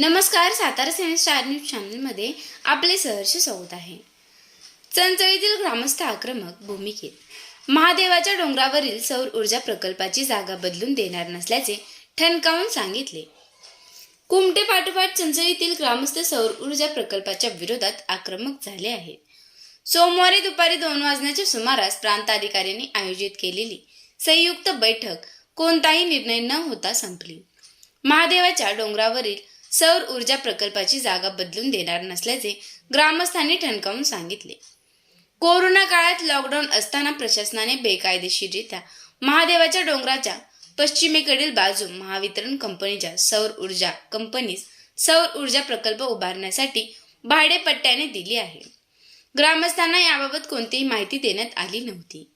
नमस्कार सातारा सेने star news चॅनलमध्ये आपले सहर्ष स्वागत आहे. चंचळीतील ग्रामस्थ आक्रमक भूमिकेत. महादेवाच्या डोंगरावरील सौर ऊर्जा प्रकल्पाची जागा बदलून देणार नसल्याचे ठणकावून सांगितले. कुमटे पाठोपाठ चंचळीतील ग्रामस्थ सौर ऊर्जा प्रकल्पाच्या विरोधात आक्रमक झाले आहेत. सोमवारी दुपारी दोन वाजण्याच्या सुमारास प्रांताधिकाऱ्यांनी आयोजित केलेली संयुक्त बैठक कोणताही निर्णय न होता संपली. महादेवाच्या डोंगरावरील सौर ऊर्जा प्रकल्पाची जागा बदलून देणार नसल्याचे ग्रामस्थांनी ठणकावून सांगितले. कोरोना काळात लॉकडाऊन असताना प्रशासनाने बेकायदेशीरित्या महादेवाच्या डोंगराच्या पश्चिमेकडील बाजू महावितरण कंपनीच्या सौर ऊर्जा कंपनीस सौर ऊर्जा प्रकल्प उभारण्यासाठी भाडेपट्ट्याने दिली आहे. ग्रामस्थांना याबाबत कोणतीही माहिती देण्यात आली नव्हती.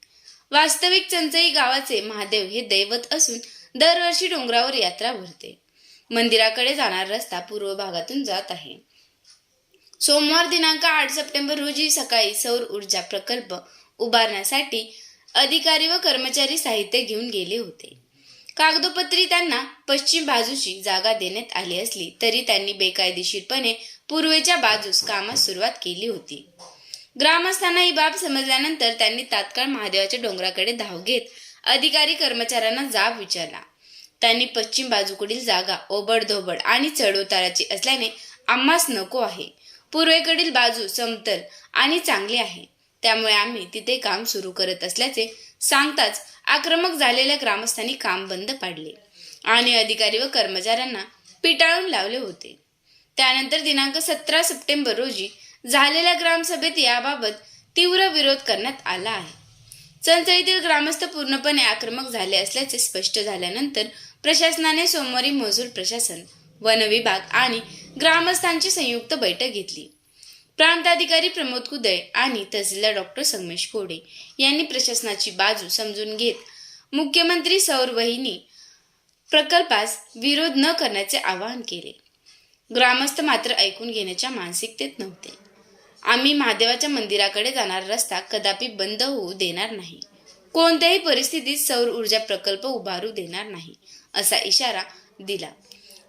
वास्तविक चंचई गावाचे महादेव हे दैवत असून दरवर्षी डोंगरावर यात्रा भरते. मंदिराकडे जाणारा रस्ता पूर्व भागातून जात आहे. सोमवार दिनांक आठ सप्टेंबर रोजी सकाळी सौर ऊर्जा प्रकल्प उभारण्यासाठी अधिकारी व कर्मचारी साहित्य घेऊन गेले होते. कागदोपत्री त्यांना पश्चिम बाजूची जागा देण्यात आली असली तरी त्यांनी बेकायदेशीरपणे पूर्वेच्या बाजूस कामास सुरुवात केली होती. ग्रामस्थांना ही बाब समजल्यानंतर त्यांनी तात्काळ महादेवाच्या डोंगराकडे धाव घेत अधिकारी कर्मचाऱ्यांना जाब विचारला. त्यांनी पश्चिम बाजूकडील जागा ओबडधोबड आणि चढउताराची असल्याने आम्हास नको आहे. पूर्वेकडील बाजू समतल आणि चांगली आहे. त्यामुळे आम्ही तिथे काम सुरू करत असल्याचे सांगताच आक्रमक झालेल्या ग्रामस्थांनी काम बंद पाडले आणि अधिकारी व कर्मचाऱ्यांना पिटाळून लावले होते. त्यानंतर दिनांक सतरा सप्टेंबर रोजी झालेल्या ग्रामसभेत याबाबत तीव्र विरोध करण्यात आला आहे. चंचळीतील ग्रामस्थ पूर्णपणे आक्रमक झाले असल्याचे स्पष्ट झाल्यानंतर प्रशासनाने सोमवारी महसूल प्रशासन वन विभाग आणि ग्रामस्थांची संयुक्त बैठक घेतली. प्रांताधिकारी प्रमोद कुदय आणि तहसीलदार डॉक्टर संगमेश कोडे यांनी प्रशासनाची बाजू समजून घेत मुख्यमंत्री सौर वहिनी प्रकल्पास विरोध न करण्याचे आवाहन केले. ग्रामस्थ मात्र ऐकून घेण्याच्या मानसिकतेत नव्हते. आम्ही महादेवाच्या मंदिराकडे जाणारा रस्ता कदापि बंद होऊ देणार नाही. कोणत्याही परिस्थितीत सौर ऊर्जा प्रकल्प उभारू देणार नाही असा इशारा दिला.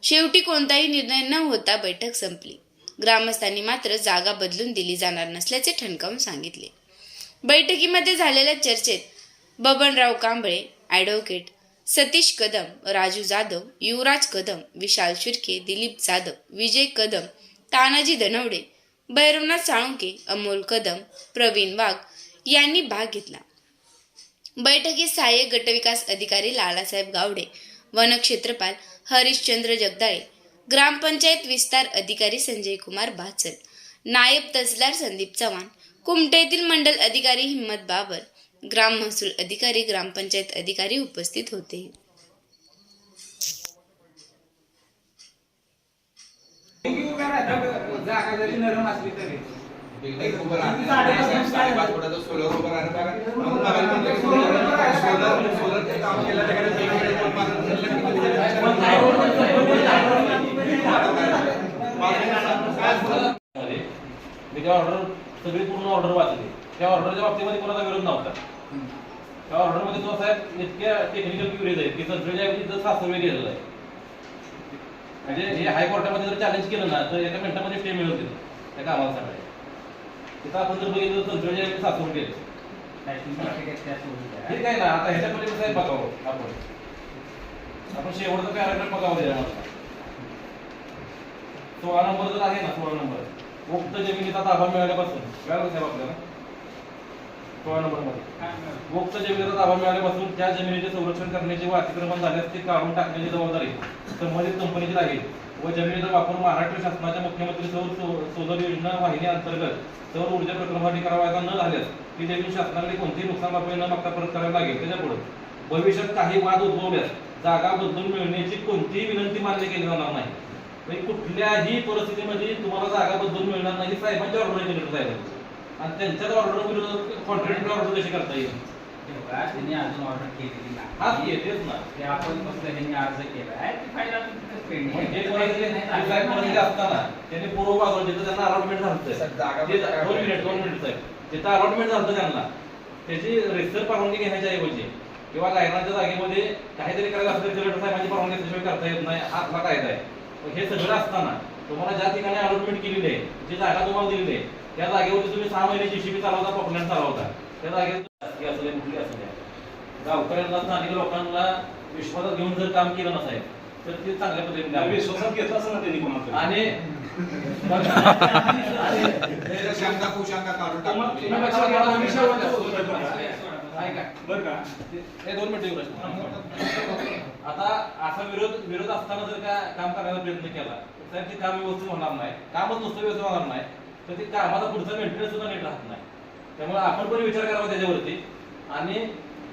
शेवटी कोणताही निर्णय न होता बैठक संपली. ग्रामस्थांनी मात्र जागा बदलून दिली जाणार नसल्याचे ठणकावून सांगितले. बैठकीमध्ये झालेल्या चर्चेत बबनराव कांबळे ॲडव्होकेट सतीश कदम राजू जाधव युवराज कदम विशाल शिर्के दिलीप जाधव विजय कदम तानाजी धनवडे भैरवनाथ साळुंके अमोल कदम प्रवीण वाघ यांनी भाग घेतला. बैठकीत सहाय्यक गटविकास अधिकारी लालासाहेब गावडे वनक्षेत्रपाल हरिश्चंद्र जगदाळे ग्रामपंचायत विस्तार अधिकारी संजय कुमार भाचल नायब तहसीलदार संदीप चव्हाण कुमटेतील मंडल अधिकारी हिम्मत बाबर ग्राम महसूल अधिकारी ग्रामपंचायत अधिकारी उपस्थित होते. जागा जरी नरम असली तरी मी त्या ऑर्डर सगळी पूर्ण ऑर्डर वाचली. त्या ऑर्डरच्या बाबतीमध्ये कोणाचा विरोध नव्हता. त्या ऑर्डरमध्ये तो साहेब इतक्या टेक्निकल क्युरीज आहेत की सगळ्या जर सासवे आहे. म्हणजे हे हायकोर्टामध्ये जर चॅलेंज केलं ना तर एका मिनिटामध्ये स्टे मिळवते त्या कामाला सगळ्या तिथं आपण जर बघितलं तर ऐवजी सासवून केलं ठीक आहे. ना आता ह्याच्यामध्ये कसं आहे बघावं आपण. आपण शेवटचा पॅराग्राफ बघावं त्याच्यामध्ये सोळा नंबर जर आहे ना सोळा नंबर. उक्त जमिनीचा ताबा मिळाल्यापासून मिळालं साहेब आपल्याला. सोळा नंबरमध्ये उक्त जमिनीचा ताबा मिळाल्यापासून त्या जमिनीचे संरक्षण करण्याचे व अतिक्रमण झाल्यास ते काढून टाकण्याची जबाबदारी संबंधित कंपनीची राहील व जमिनीचा वापर महाराष्ट्र शासनाच्या मुख्यमंत्री सौर सोलर योजना वाहिनी अंतर्गत सौर ऊर्जा प्रकल्पासाठी करावायचा न झाल्यास ती जमीन शासनाकडे कोणतीही नुकसान भरपाई न मागता परत करावी लागेल. त्याच्या पुढे भविष्यात काही वाद उद्भवल्यास जागा बदलून मिळण्याची कोणतीही विनंती मान्य केली जाणार नाही. म्हणजे कुठल्याही परिस्थितीमध्ये तुम्हाला जागा बदलून मिळणार नाही साहेबांच्या ऑर्डर केली आणि त्यांच्याच ऑर्डर विरोधात कॉन्ट्रॅक्टर ऑर्डर कशी करता येईल? त्यांनी अजून ऑर्डर केलेली हा नाही येतेच ना. ते आपण फक्त ह्यांनी अर्ज केलाय. ती फाईल अजून तिथेच pending आहे. म्हणजे असताना त्यांनी पूर्व बाजूला जिथं त्यांना अलॉटमेंट झालं दोन मिनिट दोन मिनिट साहेब. तिथं अलॉटमेंट झालं त्यांना त्याची रेसर परवानगी घेण्याच्या ऐवजी किंवा गायनाच्या जागेमध्ये काहीतरी करायला असलं तर कलेक्टर साहेबांची परवानगी असल्याशिवाय करता येत नाही. हा आपला कायदा आहे. हे सगळं असताना तुम्हाला ज्या ठिकाणी अलॉटमेंट केलेली आहे जी जागा तुम्हाला दिलेली आहे त्या जागेवरती तुम्ही सहा महिने जीसीबी चालवता पॉपलँड चालवता. त्या जागेवर असू द्या कुठली असू द्या गावकऱ्यांना स्थानिक लोकांना विश्वासात घेऊन जर काम केलं नसाय तर ते चांगल्या पद्धतीने. विश्वासात घेतला असं ना त्यांनी कोणाला आणि शंका कुशंका काढून बरं का? ऐका बरं का हे दोन मिनिटं येऊ आता असा विरोध विरोध असताना जर का काम करायचा प्रयत्न केला तर ते काम व्यवस्थित होणार नाही. कामच नुसतं व्यवस्थित होणार नाही. तर ते कामाचा पुढचा मेंटेनन्स सुद्धा नीट राहत नाही. त्यामुळे आपण पण विचार करावा त्याच्यावरती. आणि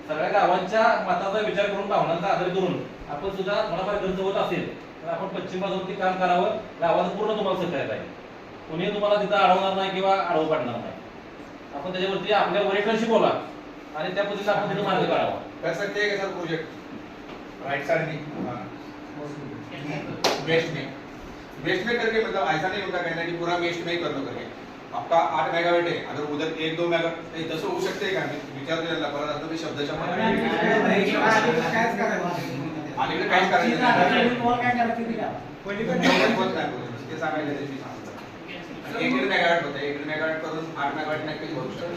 सगळ्या गावांच्या मताचा विचार करून भावनांचा आदर करून आपण सुद्धा थोडाफार खर्च होत असेल तर आपण पश्चिम बाजूवरती काम करावं. गावाचं पूर्ण तुम्हाला सहकार्य आहे. कोणी तुम्हाला तिथं अडवणार नाही किंवा अडवू पाडणार नाही. आपण त्याच्यावरती आपल्या वरिष्ठांशी बोला आणि त्या पद्धतीने आपण तिथं मार्ग काढावा. कैसा किया कैसा प्रोजेक्ट राइट साइड में वेस्ट में वेस्ट में करके मतलब ऐसा नहीं होता कहना कि पूरा वेस्ट में ही कर लो करके आपका आठ मेगावाट है अगर उधर एक दो मेगा नहीं, तसं होऊ शकते का विचारतो त्यांना परत असं मी शब्दाच्या अलीकडे काहीच करायचं नाही. नाही. ते सांगायचं ते मी सांगतो. आणि एक दीड मेगावाट होतं एक दीड मेगावाट करून आठ मेगावाट नक्कीच होऊ शकतो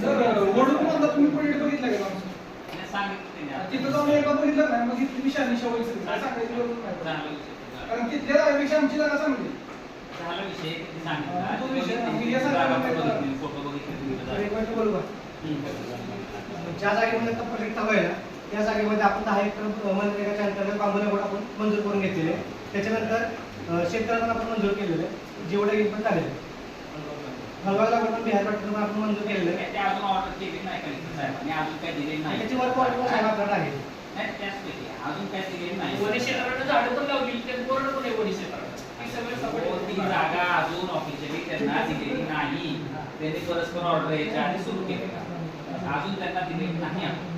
सर वडून म्हणलं तुम्ही पॉईंट बघितलं का? तिथं जाऊन एकदा बघितलं नाही मग सवय सगळी. काय सांगायची नाही. कारण तिथल्या जागेपेक्षा आमची जागा चांगली तो विषय आम्ही या सांगायला तर एक गोष्ट बोलू का? ज्या जागेमध्ये आता प्रोजेक्ट आहे ना त्या जागेमध्ये आपण दहा एकर मनरेगाच्या अंतर्गत बांबू लागवड आपण मंजूर करून घेतलेले. आहे. त्याच्यानंतर अं, पण आपण मंजूर केलेलं. आहे जेवढे इनपुट झालेलं. आहे लागवड पण बिहार पण आपण मंजूर केलेलं. आहे आणि त्याची वर्क ऑर्डर वनी क्षेत्राकडे झाडं पण लावली. ते बोर्ड पण आहे वनी क्षेत्राकडे ती सगळं ती सगळं जागा अजून ऑफिशियली त्यांना दिलेली नाही. त्यांनी परस्पर ऑर्डर यायच्या आधी सुरू केलेला. अजून त्यांना दिलेली नाही आपण.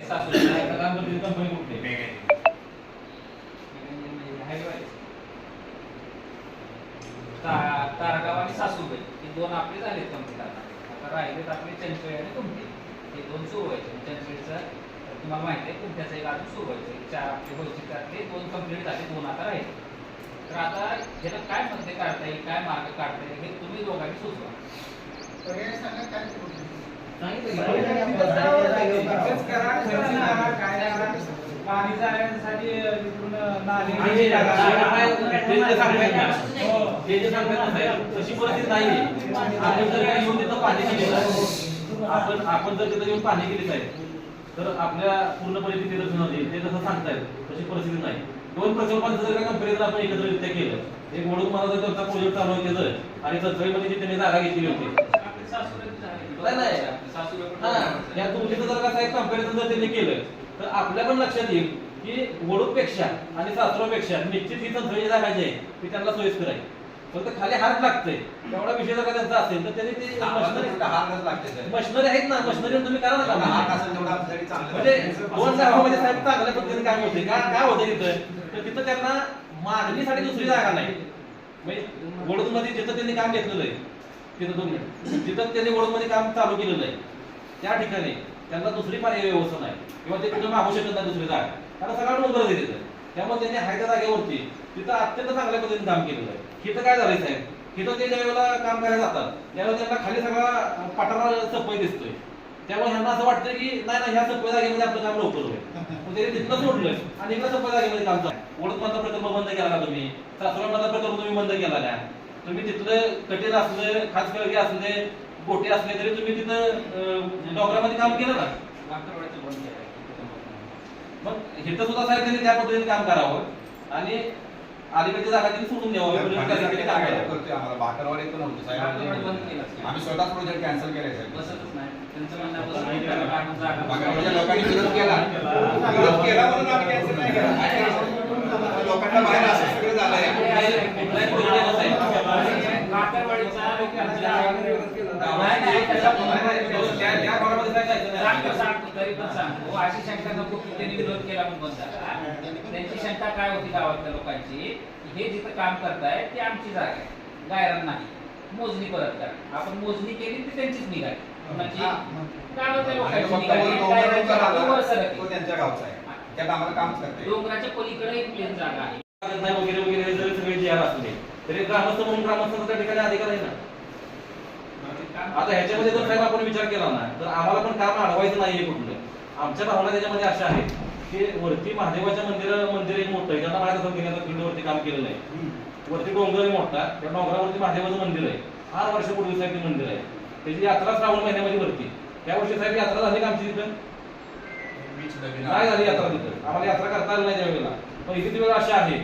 प्रधानमंत्री कंपनी कुठली तारगाव आणि सासूबाई हे दोन आपले झालेत कंप्लीट आता. राहिलेत आपले चंचोळी आणि कुमटे हे दोन सुरू व्हायचे चंचोळीचं तुम्हाला माहिती आहे कुमट्याचं एक अजून सुरू व्हायचं चार आपले व्हायचे त्यातले दोन कंप्लीट झाले दोन आता राहिले. तर आता ह्याला काय मध्ये काढता येईल काय मार्ग काढता येईल हे तुम्ही दोघांनी सुचवा. पाणी जाण्यासाठी तिकडून तशी परिस्थिती नाहीये आपण जर येऊन तिथं पाणी केलं आपण आपण जर तिथं येऊन पाणी केली साहेब तर आपल्या पूर्ण परिस्थिती रचना होईल ते जसं सांगतायत? तशी परिस्थिती नाही. दोन प्रकल्पांचं जर का कंपनीचं आपण एकत्रित्या केलं एक वडून मला जर त्यांचा प्रोजेक्ट चालू आहे त्याचं आणि चंचळीमध्ये जी त्यांनी जागा घेतली होती. हा, या. तुमच्या जर का एक जर त्यांनी केलं तर आपल्या पण लक्षात येईल की वडूपेक्षा आणि सासरोपेक्षा निश्चित ही तंत्रजी जागा जी आहे ती त्यांना सोयीस्कर आहे. फक्त खाली हात लागतंय. तेवढा विषय जर का त्यांचा असेल तर त्यांनी ते मशिनरी हारच लागते मशिनरी आहेत ना मशिनरी तुम्ही करा ना हार काम. असेल तेवढं आमच्यासाठी चांगलं म्हणजे दोन साहेब चांगल्या पद्धतीने काम होते काय काय होतं तिथं? तर तिथं त्यांना मागणीसाठी दुसरी जागा नाही. म्हणजे वडूदमध्ये जिथं त्यांनी काम घेतलेलं आहे तिथं दोन मिनिट. जिथं त्यांनी वडूदमध्ये काम चालू केलेलं आहे त्या ठिकाणी त्यांना दुसरी पर्याय व्यवस्था नाही. किंवा ते कुठं मागू शकत नाही दुसरी जागा. कारण सगळं डोंगर आहे तिथं. त्यामुळे त्यांनी हाय त्या जागेवरती तिथं अत्यंत चांगल्या पद्धतीने काम केलेलं आहे. इथं काय झालंय साहेब? इथं ते ज्या वेळेला काम करायला जातात त्यावेळेला त्यांना खाली सगळा पठारा सपय दिसतोय. त्यामुळे ह्यांना असं वाटतं की नाही नाही ह्या सपय जागेमध्ये आपलं काम लवकर होईल. त्यांनी तिथनं सोडलं आणि इकडे सपय जागेमध्ये काम चालू ओळख मधला प्रकल्प बंद केला का तुम्ही? सासवड मधला प्रकल्प तुम्ही बंद केला का तुम्ही तिथलं कटेल असलं खास कळगे असले गोटे असले तरी तुम्ही तिथं अं, डोंगरामध्ये काम केलं ना. मग इथं सुद्धा साहेब त्यांनी त्या पद्धतीने काम करावं. आणि अलीकडच्या जागा त्यांनी सोडून द्यावं. करतोय? आम्हाला पण होतं साहेब. केलं. आम्ही स्वतःच प्रोजेक्ट कॅन्सल केलाय साहेब. लोकांनी विरोध केला विरोध केला म्हणून आम्ही कॅन्सल नाही केला. काय करायचं? लोकांना बाहेर असं सगळं झालंय. अशी शंका नको की त्यांनी विरोध केला म्हणून बंद. झाला त्यांची शंका काय होती गावातल्या लोकांची? की हे जिथं काम करताय ती आमची जागा आहे. गायरान नाही. मोजणी परत करा. आपण मोजणी केली ती त्यांचीच निघाली. म्हणजे गावातल्या लोकांची निघाली. त्यांच्या गावचा आहे. त्यात आम्हाला कामच करता डोंगराच्या पलीकडे एक प्लेन जागा आहे. वगैरे सगळे जे तरी ग्रामस्थ म्हणून ग्रामस्थांचा त्या ठिकाणी अधिकार आहे ना. आता ह्याच्यामध्ये जर साहेब आपण विचार केला ना तर आम्हाला पण काम अडवायचं नाहीये कुठलं. आमच्या भावना त्याच्यामध्ये अशा आहेत की वरती महादेवाच्या मंदिर मंदिर एक मोठं आहे. ज्यांना माहीत असेल आता फील्डवरती काम केलेलं आहे. वरती डोंगर आहे मोठा. त्या डोंगरावरती महादेवाचं मंदिर आहे. फार वर्षापूर्वी साहेब ते मंदिर आहे. त्याची यात्रा श्रावण महिन्यामध्ये वरती त्या वर्षी साहेब यात्रा झाली का आमची तिथं? नाही झाली यात्रा तिथं. आम्हाला यात्रा करता आली नाही त्यावेळेला. पण इथे वेळ अशी आहे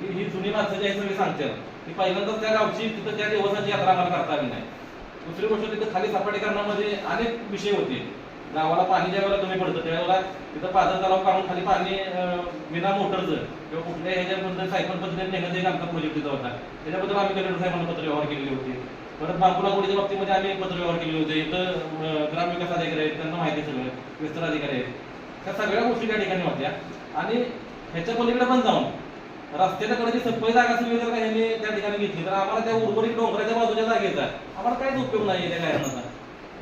की ही जुनी माणसं जी आहे सगळी सांगतात की पहिल्यांदाच त्या गावची तिथं त्या देवस्थानची यात्रा आम्हाला करता आली नाही. दुसरी गोष्ट तिथं खाली सपाटीकरणामध्ये अनेक विषय होते. गावाला पाणी ज्या वेळेला कमी पडतं त्यावेळेला तिथं पाझर तलाव काढून खाली पाणी विना मोटरचं किंवा कुठल्या ह्याच्याबद्दल सायकल पद्धतीने नेण्याचा एक आमचा प्रोजेक्ट तिथं होता. त्याच्याबद्दल आम्ही कलेक्टर साहेबांना पत्र व्यवहार केलेले होते. परत बांबू बाबतीमध्ये आम्ही पत्र व्यवहार केले होते. इथं ग्रामविकास अधिकारी आहेत त्यांना माहिती आहे सगळं. विस्तार अधिकारी आहेत. त्या सगळ्या गोष्टी त्या ठिकाणी होत्या. आणि ह्याच्या पलीकडे पण जाऊन रस्त्याच्या कडे सफाई जागा सगळी जर का त्या ठिकाणी घेतली तर आम्हाला त्या उर्वरित डोंगराच्या बाजूच्या जागेचा आम्हाला काहीच उपयोग नाही त्या कारणाचा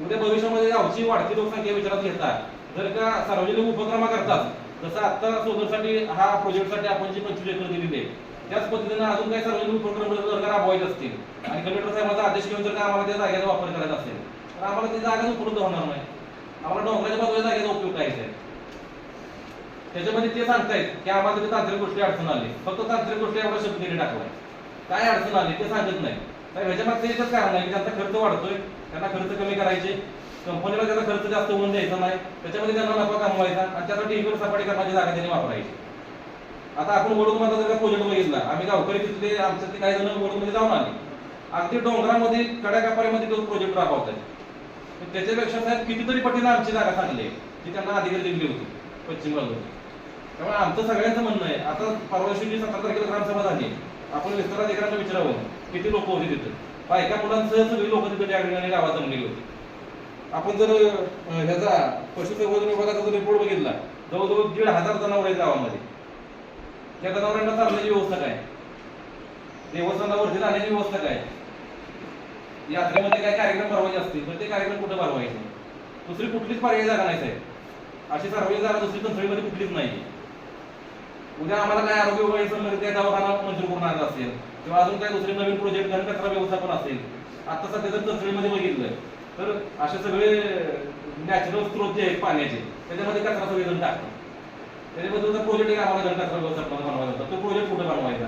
उद्या भविष्यामध्ये गावची वाढती लोकसंख्या विचारात घेता जर का सार्वजनिक उपक्रमा करतात जसं आता सोलरसाठी हा प्रोजेक्टसाठी आपण जी पंचवीस एकर दिलेली आहे त्याच पद्धतीने अजून काही सार्वजनिक उपक्रम जर का राबवायचे असतील आणि कलेक्टर साहेबांचा आदेश घेऊन जर का आम्हाला त्या जागेचा वापर करायचा असेल तर आम्हाला ती जागा उपलब्ध होणार नाही. आम्हाला डोंगराच्या बाजूच्या जागेचा उपयोग करायचा आहे. त्याच्यामध्ये ते सांगतायत की आम्हाला तिथे तांत्रिक गोष्टी अडचण आली. फक्त तांत्रिक गोष्टी एवढा शब्द टाकवाय टाकलाय. काय अडचण आली ते सांगत नाही. ह्याच्या मागचं एकच कारण आहे की त्यांचा खर्च वाढतोय त्यांना खर्च कमी करायचे. कंपनीला त्याचा खर्च जास्त होऊन द्यायचा नाही. त्याच्यामध्ये त्यांना नफा कमवायचा आणि त्यासाठी इकडे सपाटी करण्याची जागा त्यांनी वापरायची. आता आपण वडूमध्ये जर प्रोजेक्ट बघितला आम्ही गावकरी तिथले आमच्यातले काही जण वडूमध्ये जाऊन आले. अगदी डोंगरामध्ये कड्या कपाऱ्यामध्ये तो प्रोजेक्ट राबवतात. त्याच्यापेक्षा साहेब कितीतरी पटीने आमची जागा सांगली आहे जी त्यांना अधिकारी दिली होती पश्चिम बंगालमध्ये. त्यामुळे आमचं सगळ्यांचं म्हणणं आहे. आता परवा दिवशी सतरा तारखेला ग्रामसभा झाली. आपण विस्तार अधिकाऱ्यांना विचारावं किती लोक होते तिथं? बायका मुलांसह सगळी लोक तिथे त्या ठिकाणी गावात जमलेली होती. आपण जर ह्याचा पशुसंवर्धन विभागाचा जर रिपोर्ट बघितला जवळजवळ दीड हजार जनावर आहेत गावामध्ये. त्या जनावरांना चालण्याची व्यवस्था काय? देवस्थानावरती जाण्याची व्यवस्था काय? यात्रेमध्ये काय कार्यक्रम भरवायचे असतील तर ते कार्यक्रम कुठे भरवायचे? दुसरी कुठलीच पर्यायी जागा नाही साहेब. अशी सार्वजनिक जागा दुसरी कंसळीमध्ये कुठलीच नाही उद्या आम्हाला काय आरोग्य वगैरे संबंधित काय दवाखाना मंजूर करून आणायचा असेल. किंवा अजून काय दुसरे नवीन प्रोजेक्ट घन कचरा व्यवस्थापन असेल. आता सध्या जर कंसळीमध्ये बघितलं तर असे सगळे नॅचरल स्रोत जे आहेत पाण्याचे त्याच्यामध्ये कचरा सगळेजण टाकतात. त्याच्याबद्दल प्रोजेक्ट एक आम्हाला घन कचरा व्यवस्थापन बनवायचा तो प्रोजेक्ट कुठे बनवायचा?